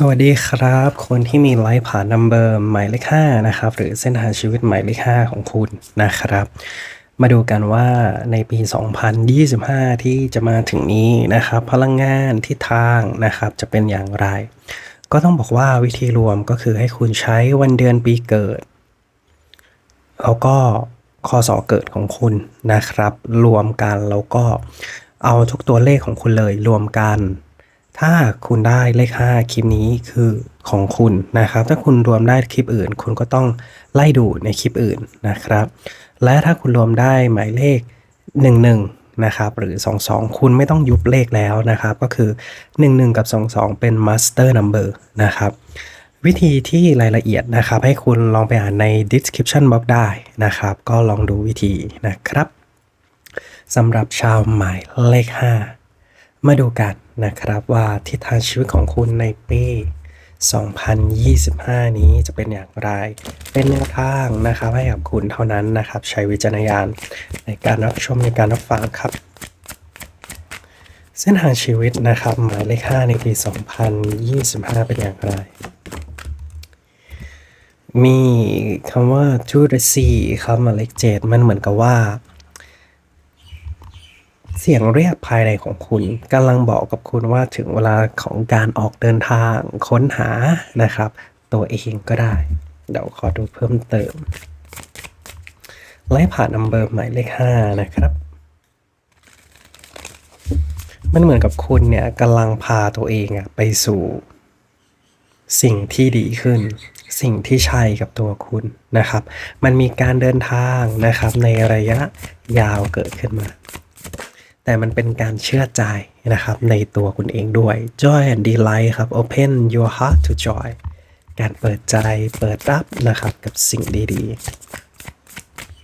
สวัสดีครับ คนที่มีไลฟ์ผ่านนัมเบอร์หมายเลขห้านะครับ หรือเส้นทางชีวิตหมายเลขห้าของคุณนะครับ มาดูกันว่าในปี 2025 ที่จะมาถึงนี้นะครับ พลังงานทิศทางนะครับ จะเป็นอย่างไร ก็ต้องบอกว่าวิธีรวมก็คือให้คุณใช้วันเดือนปีเกิด แล้วก็คอสอเกิดของคุณนะครับ รวมกันแล้วก็เอาทุกตัวเลขของคุณเลยรวมกัน ถ้าคุณได้เลข 5 คลิปนี้คือของคุณนะครับ ถ้าคุณรวมได้คลิปอื่น คุณก็ต้องไล่ดูในคลิปอื่นนะครับ และถ้าคุณรวมได้หมายเลข 11 นะครับ หรือ 22 คุณไม่ต้องยุบเลขแล้วนะครับ ก็คือ 11 กับ 22 เป็น master number นะครับ วิธีที่รายละเอียดนะครับ ให้คุณลองไปอ่านใน description box ได้นะครับ ก็ลองดูวิธีนะครับสำหรับชาวหมายเลข 5 มาดูกันนะครับว่าทิศทางชีวิตของคุณในปี 2025 นี้จะเป็นอย่างไร เป็นแนวทางนะครับให้กับคุณเท่านั้นนะครับ ใช้วิจารณญาณในการรับชมในการรับฟังครับ เส้นทางชีวิตนะครับ หมายเลข5ในปี 2025 เป็นอย่างไร มีคำว่า to the sea ครับหมายเลข7มันเหมือนกับว่า เสียงเรียกภายในของคุณกำลังบอกกับคุณว่าถึงเวลาของการออกเดินทางค้นหานะครับ ตัวเองก็ได้ เดี๋ยวขอดูเพิ่มเติม ไล่ผ่านนัมเบอร์หมายเลข5นะครับมันเหมือนกับคุณเนี่ยกำลังพาตัวเองอะไปสู่ สิ่งที่ดีขึ้น สิ่งที่ใช่กับตัวคุณนะครับ มันมีการเดินทางนะครับในระยะยาวเกิดขึ้นมา แต่มันเป็นการเชื่อใจนะครับ ในตัวคุณเองด้วย joy and delight ครับ open your heart to joy การเปิดใจเปิดรับนะครับกับสิ่งดี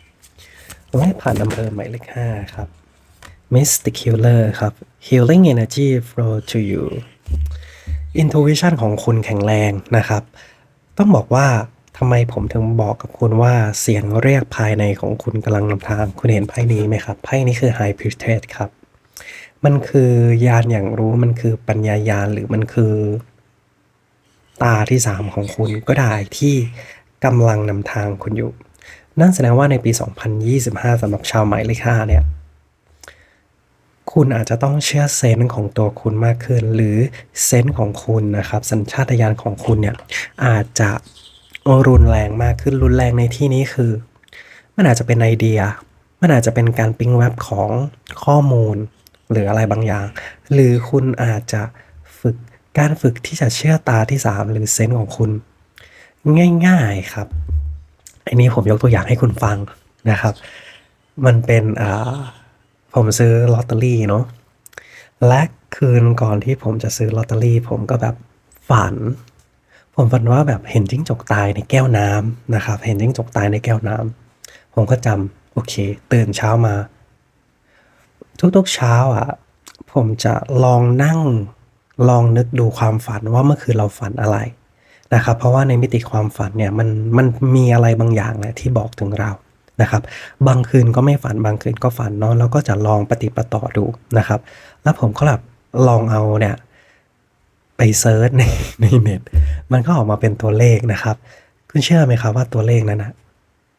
ๆไล่ผ่านอำเภอหมายเลข5ครับ Mystic Healer ครับ Healing Energy flow to you Intuition ของคุณแข็งแรงนะครับ ต้องบอกว่า ทำไมผมถึงบอกกับคุณว่าเสียงเรียกภายในของคุณกำลังนำทาง คุณเห็นไพ่นี้ไหมครับ ไพ่นี้คือ High Priestess ครับ มันคือยานอย่างรู้มันคือปัญญายานหรือมันคือ ตาที่ 3 ของคุณก็ได้ที่กำลังนำทางคุณอยู่ นั่นแสดงว่าในปี 2025สำหรับชาวหมายเลข5เนี่ยคุณอาจจะต้องเชื่อเซนส์ของตัวคุณมากขึ้น หรือเซนส์ของคุณนะครับ สัญชาตญาณของคุณเนี่ยอาจจะ รุนแรงมากขึ้นรุนแรงในที่นี้คือ มันอาจจะเป็นไอเดีย มันอาจจะเป็นการปิ๊งแว็บของข้อมูล หรืออะไรบางอย่าง หรือคุณอาจจะฝึกการฝึกที่จะเชื่อตาที่ 3 หรือเซนส์ของคุณ ง่ายๆครับอันนี้ผมยกตัวอย่างให้คุณฟังนะครับ มันเป็นผมซื้อลอตเตอรี่เนาะและคืนก่อนที่ผมจะซื้อลอตเตอรี่ ผมก็แบบฝัน ผมฝันว่าแบบเห็นจิ้งจกตายในแก้วน้ำนะครับ เห็นจิ้งจกตายในแก้วน้ำผมก็จำโอเค ตื่นเช้ามา ทุกๆเช้าอะ ผมจะลองนั่งลองนึกดูความฝันว่าเมื่อคืนเราฝันอะไรนะครับ เพราะว่าในมิติความฝันเนี่ยมันมันมีอะไรบางอย่างแหละที่บอกถึงเรานะครับ บางคืนก็ไม่ฝันบางคืนก็ฝันเนาะแล้วก็จะลองปฏิปต่อดูนะครับ แล้วผมก็แบบลองเอาเนี่ยไปเซิร์ชในในเน็ต มันก็ออกมาเป็นตัวเลขนะครับ คุณเชื่อไหมครับว่าตัวเลขนั้นนะ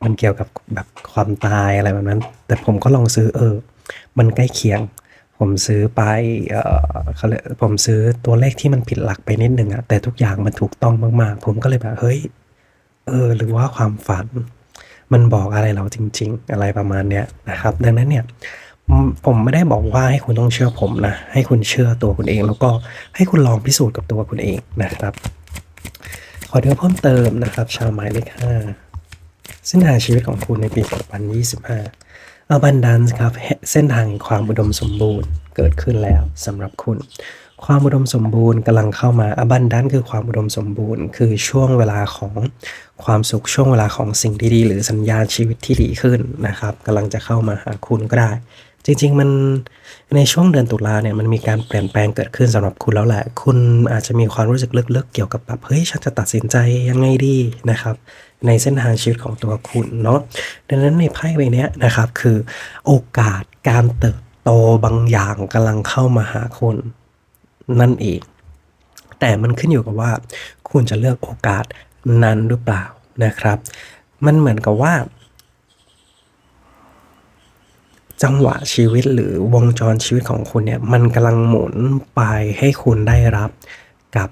มันเกี่ยวกับแบบความตายอะไรแบบนั้น แต่ผมก็ลองซื้อเออ มันใกล้เคียง ผมซื้อไปเออเขาเรียผมซื้อตัวเลขที่มันผิดหลักไปนิดนึงอะแต่ทุกอย่างมันถูกต้องมาก ๆ ผมก็เลยแบบเฮ้ยเออ หรือว่าความฝัน มันบอกอะไรเราจริง ๆ อะไรประมาณเนี้ยนะครับ ดังนั้นเนี่ยผมไม่ได้บอกว่าให้คุณต้องเชื่อผมนะ ให้คุณเชื่อตัวคุณเอง แล้วก็ให้คุณลองพิสูจน์กับตัวคุณเองนะครับ ขอเดี๋ยวเพิ่มเติมนะครับ ชาวหมายเลขห้าเส้นทางชีวิตของคุณในปี 2025 Abundance ครับ เส้นทางแห่งความอุดมสมบูรณ์เกิดขึ้นแล้วสำหรับคุณ ความอุดมสมบูรณ์กำลังเข้ามา Abundance คือความอุดมสมบูรณ์ คือช่วงเวลาของความสุขช่วงเวลาของสิ่งดีๆ หรือสัญญาณชีวิตที่ดีขึ้นนะครับกำลังจะเข้ามาหาคุณก็ได้ จริง ๆ มัน ในช่วงเดือนตุลาเนี่ยมันมีการเปลี่ยนแปลงเกิดขึ้นสำหรับคุณแล้วแหละ คุณอาจจะมีความรู้สึกลึกๆ เกี่ยวกับแบบเฮ้ยฉันจะตัดสินใจยังไงดีนะครับในเส้นทางชีวิตของตัวคุณเนาะดังนั้นในไพ่ใบนี้นะครับคือโอกาสการเติบโตบางอย่างกำลังเข้ามาหาคุณนั่นเองแต่มันขึ้นอยู่กับว่า คุณจะเลือกโอกาสนั้นหรือเปล่านะครับ มันเหมือนกับว่า จังหวะชีวิตหรือวงจรชีวิตของคุณเนี่ย มันกำลังหมุนไปให้คุณได้รับกับ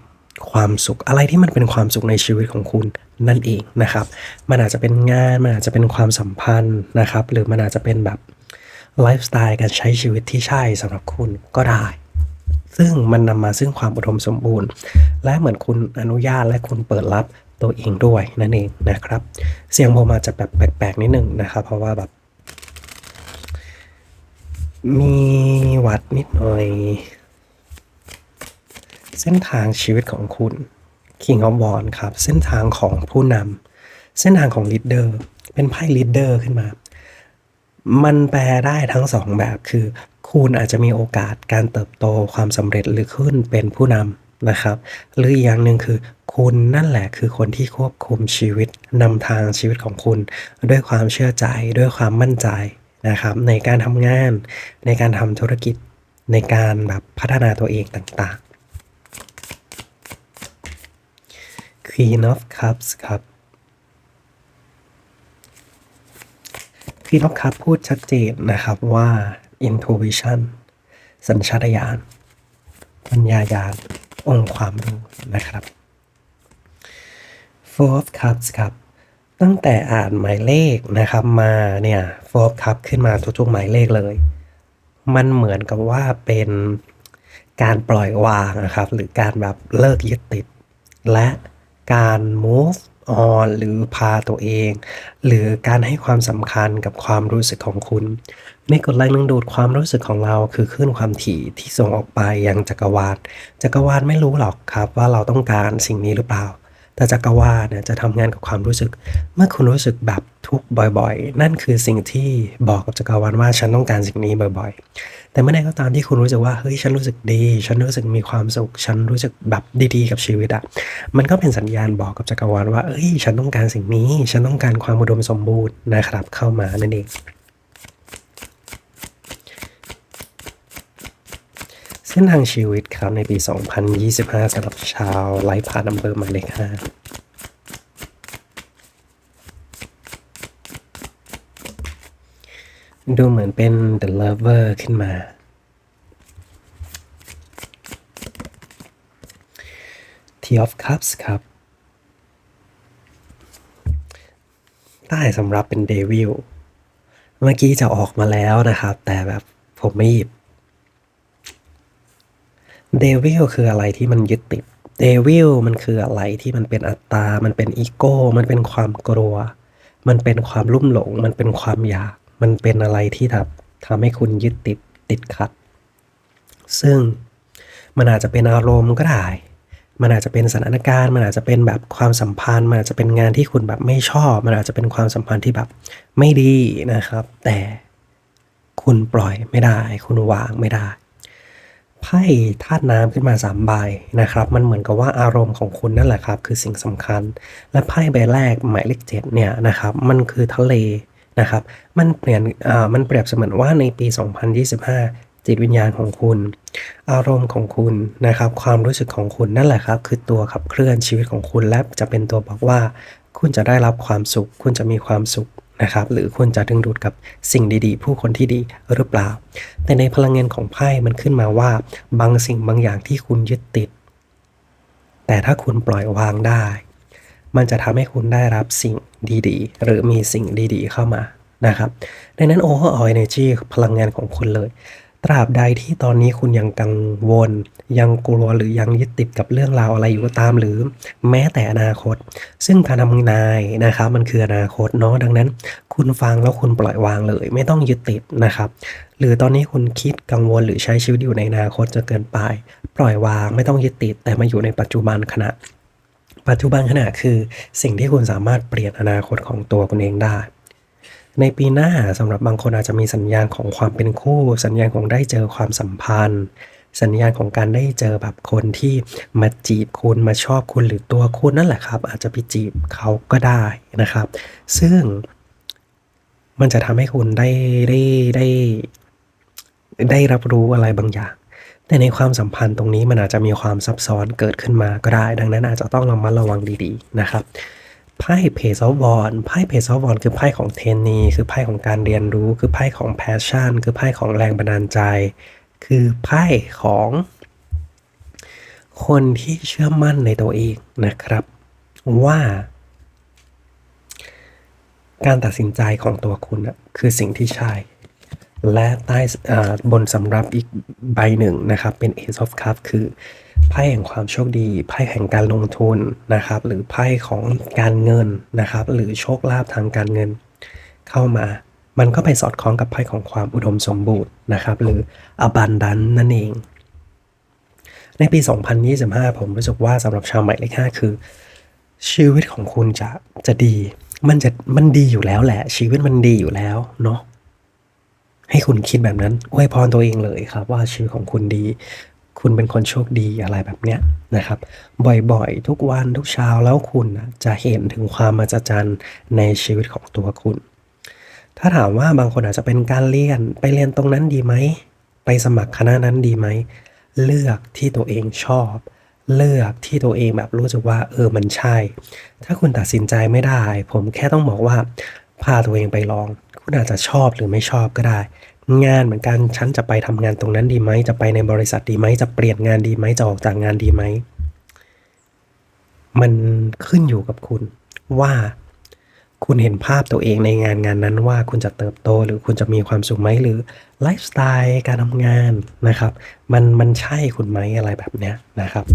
ความสุขอะไรที่มันเป็นความสุขในชีวิตของคุณนั่นเองนะครับ มันอาจจะเป็นงาน มันอาจจะเป็นความสัมพันธ์นะครับ หรือมันอาจจะเป็นแบบไลฟ์สไตล์การใช้ชีวิตที่ใช่สำหรับคุณก็ได้ ซึ่งมันนำมาซึ่งความอุดมสมบูรณ์ และเหมือนคุณอนุญาตและคุณเปิดรับตัวเองด้วยนั่นเองนะครับ เสียงผมอาจจะแบบแปลกๆนิดนึงนะครับ เพราะว่าแบบ มีหวัดนิดหน่อย เส้นทางชีวิตของคุณ King of w a n d ครับ เส้นทางของผู้นำเส้นทางของ leader เป็นไพ่ leader ขึ้นมา มันแปลได้ทั้งสองแบบคือ คุณอาจจะมีโอกาสการเติบโตความสำเร็จหรือขึ้นเป็นผู้นำนะครับ หรืออีกอย่างหนึ่งคือ คุณนั่นแหละคือคนที่ควบคุมชีวิตนำทางชีวิตของคุณ ด้วยความเชื่อใจด้วยความมั่นใจ นะครับในการทำงานในการทำธุรกิจในการแบบพัฒนาตัวเองต่างๆ Queen of Cups ครับ Queen of Cups พูดชัดเจนนะครับว่า intuition สัญชาตญาณปัญญายาณองค์ความรู้นะครับ Four of Cups ครับ ตั้งแต่อ่านหมายเลขนะครับมาเนี่ย Four of Cups ขึ้นมาทุกๆหมายเลขเลย มันเหมือนกับว่าเป็นการปล่อยวางนะครับ หรือการแบบเลิกยึดติด และการ move on หรือพาตัวเอง หรือการให้ความสำคัญกับความรู้สึกของคุณในกฎแรงดึงดูดความรู้สึกของเราคือคลื่นความถี่ที่ส่งออกไปยังจักรวาลจักรวาลไม่รู้หรอกครับว่าเราต้องการสิ่งนี้หรือเปล่า แต่จักรวาลเนี่ยจะทำงานกับความรู้สึก เมื่อคุณรู้สึกแบบทุกข์บ่อยๆ นั่นคือสิ่งที่บอกกับจักรวาลว่าฉันต้องการสิ่งนี้บ่อย ๆ แต่เมื่อใดก็ตามที่คุณรู้สึกว่าเฮ้ยฉันรู้สึกดี ฉันรู้สึกมีความสุข ฉันรู้สึกแบบดีๆ กับชีวิตอะมันก็เป็นสัญญาณบอกกับจักรวาลว่าเอ้ยฉันต้องการสิ่งนี้ ฉันต้องการความอุดมสมบูรณ์นะครับเข้ามานั่นเอง เส้นทางชีวิตครับในปี 2025สำหรับชาวไลฟ์พานัมเบอร์หมายเลขห้าดูเหมือนเป็น The Lover ขึ้นมา T of Cups ครับได้สำหรับเป็นเดวิล เมื่อกี้จะออกมาแล้วนะครับ แต่แบบผมไม่หยิบ เดวิลคืออะไรที่มันยึดติดเดวิลมันคืออะไรที่มันเป็นอัตตา มันเป็นอีโก้ มันเป็นความกลัว มันเป็นความลุ่มหลง มันเป็นความอยาก มันเป็นอะไรที่ทำทำให้คุณยึดติดติดขัด ซึ่งมันอาจจะเป็นอารมณ์ก็ได้ มันอาจจะเป็นสถานการณ์ มันอาจจะเป็นแบบความสัมพันธ์ มันอาจจะเป็นงานที่คุณแบบไม่ชอบ มันอาจจะเป็นความสัมพันธ์ที่แบบไม่ดีนะครับ แต่คุณปล่อยไม่ได้ คุณวางไม่ได้ ไพ่ธาตุน้ำขึ้นมาสามใบนะครับ มันเหมือนกับว่าอารมณ์ของคุณนั่นแหละครับ คือสิ่งสำคัญ และไพ่ใบแรกหมายเลขเจ็ดเนี่ยนะครับมันคือทะเลนะครับ มันเปลี่ยนอ่ามันเปรียบเสมือนว่าในปี 2025 จิตวิญญาณของคุณ อารมณ์ของคุณนะครับ ความรู้สึกของคุณนั่นแหละครับ คือตัวขับเคลื่อนชีวิตของคุณและจะเป็นตัวบอกว่า คุณจะได้รับความสุข คุณจะมีความสุข นะครับหรือควรจะดึงดูดกับสิ่งดีๆ ผู้คนที่ดีหรือเปล่า แต่ในพลังงานของไพ่มันขึ้นมาว่า บางสิ่งบางอย่างที่คุณยึดติด แต่ถ้าคุณปล่อยวางได้ มันจะทำให้คุณได้รับสิ่งดีๆ หรือมีสิ่งดีๆ เข้ามานะครับดังนั้น overall energy พลังงานของคุณเลย ตราบใดที่ตอนนี้คุณยังกังวล ยังกลัวหรือยังยึดติดกับเรื่องราวอะไรอยู่ก็ตามหรือแม้แต่อนาคต ซึ่งการทำนายนะครับมันคืออนาคตเนาะดังนั้น คุณฟังแล้วคุณปล่อยวางเลย ไม่ต้องยึดติดนะครับ หรือตอนนี้คุณคิดกังวลหรือใช้ชีวิตอยู่ในอนาคตจะเกินไป ปล่อยวางไม่ต้องยึดติด แต่มาอยู่ในปัจจุบันขณะ ปัจจุบันขณะคือสิ่งที่คุณสามารถเปลี่ยนอนาคตของตัวคุณเองได้ ในปีหน้าสำหรับบางคนอาจจะมีสัญญาณของความเป็นคู่ สัญญาณของได้เจอความสัมพันธ์ สัญญาณของการได้เจอแบบคนที่มาจีบคุณมาชอบคุณหรือตัวคุณนั่นแหละครับ อาจจะไปจีบเขาก็ได้นะครับ ซึ่งมันจะทำให้คุณได้ได้ได้ได้รับรู้อะไรบางอย่างแต่แต่ในความสัมพันธ์ตรงนี้มันอาจจะมีความซับซ้อนเกิดขึ้นมาก็ได้ ดังนั้นอาจจะต้องระมัดระวังดีๆนะครับ ไพ่เพซอวอนไพ่เพซอวอนคือไพ่ของเทนนีคือไพ่ของการเรียนรู้ คือไพ่ของแพชชั่น คือไพ่ของแรงบันดาลใจ คือไพ่ของ คนที่เชื่อมั่นในตัวเองนะครับ ว่า การตัดสินใจของตัวคุณนะคือสิ่งที่ใช่ และใต้บนสำรับอีกใบหนึ่งนะครับ เป็น Ace of Cups คือ ไพ่แห่งความโชคดีไพ่แห่งการลงทุนนะครับ หรือไพ่ของการเงินนะครับ หรือโชคลาภทางการเงิน เข้ามา มันก็ไปสอดคล้องกับไพ่ของความอุดมสมบูรณ์นะครับ หรือ abundance นั่นเอง ในปี 2025 ผมรู้สึกว่าสำหรับชาวหมายเลข5คือ ชีวิตของคุณจะจะดี มันจะมันดีอยู่แล้วแหละ ชีวิตมันดีอยู่แล้วเนาะให้คุณคิดแบบนั้นอวยพรตัวเองเลยครับว่าชีวิตของคุณดี คุณเป็นคนโชคดีอะไรแบบเนี้ยนะครับ บ่อยๆ ทุกวันทุกเช้าแล้วคุณนะจะเห็นถึงความมหัศจรรย์ในชีวิตของตัวคุณ ถ้าถามว่าบางคนอาจจะเป็นการเรียนไปเรียนตรงนั้นดีไหม ไปสมัครคณะนั้นดีไหม เลือกที่ตัวเองชอบ เลือกที่ตัวเองแบบรู้สึกว่าเออมันใช่ ถ้าคุณตัดสินใจไม่ได้ ผมแค่ต้องบอกว่าพาตัวเองไปลอง คุณอาจจะชอบหรือไม่ชอบก็ได้ งานเหมือนกันฉันจะไปทำงานตรงนั้นดีไหมจะไปในบริษัทดีไหมจะเปลี่ยนงานดีไหมจะออกจากงานดีไหมมันขึ้นอยู่กับคุณว่าคุณเห็นภาพตัวเองในงานงานนั้นว่าคุณจะเติบโตหรือคุณจะมีความสุขไหมหรือไลฟ์สไตล์การทำงานนะครับ มันมันใช่คุณไหมอะไรแบบเนี้ยนะครับ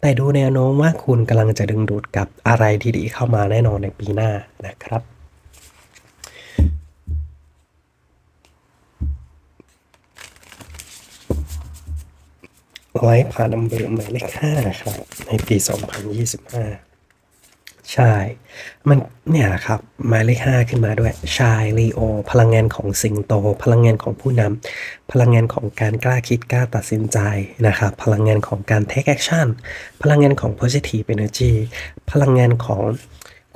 แต่ดูแนวโน้มว่าคุณกำลังจะดึงดูดกับอะไรที่ดีเข้ามาแน่นอนในปีหน้านะครับ ไว้ผ่านนัมเบอร์หมายเลขห้าครับ ในปี 2025 ใช่ มันเนี่ยครับหมายเลขห้าขึ้นมาด้วย ชายลีโอ พลังงานของสิงโต พลังงานของผู้นำพลังงานของการกล้าคิดกล้าตัดสินใจนะครับ พลังงานของการ take action พลังงานของ positive energy พลังงานของ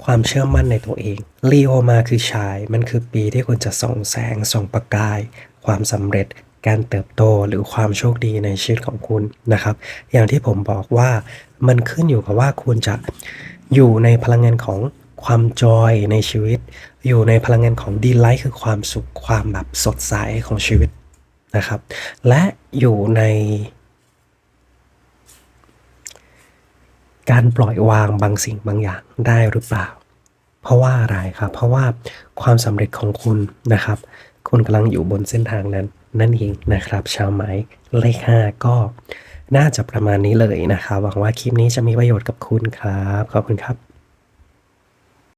ความเชื่อมั่นในตัวเองลีโอมาคือชาย มันคือปีที่คุณจะส่องแสง ส่องประกาย ความสำเร็จ การเติบโตหรือความโชคดีในชีวิตของคุณนะครับ อย่างที่ผมบอกว่ามันขึ้นอยู่กับว่าคุณจะอยู่ในพลังงานของความจอยในชีวิต อยู่ในพลังงานของดีไลท์คือความสุขความแบบสดใสของชีวิตนะครับ และอยู่ใน การปล่อยวางบางสิ่งบางอย่างได้หรือเปล่า เพราะว่าอะไรครับ เพราะว่าความสำเร็จของคุณนะครับ คุณกำลังอยู่บนเส้นทางนั้น นั่นเองนะครับ ชาวไหมเลขห้าก็น่าจะประมาณนี้เลยนะครับหวังว่าคลิปนี้จะมีประโยชน์กับคุณครับ ขอบคุณครับ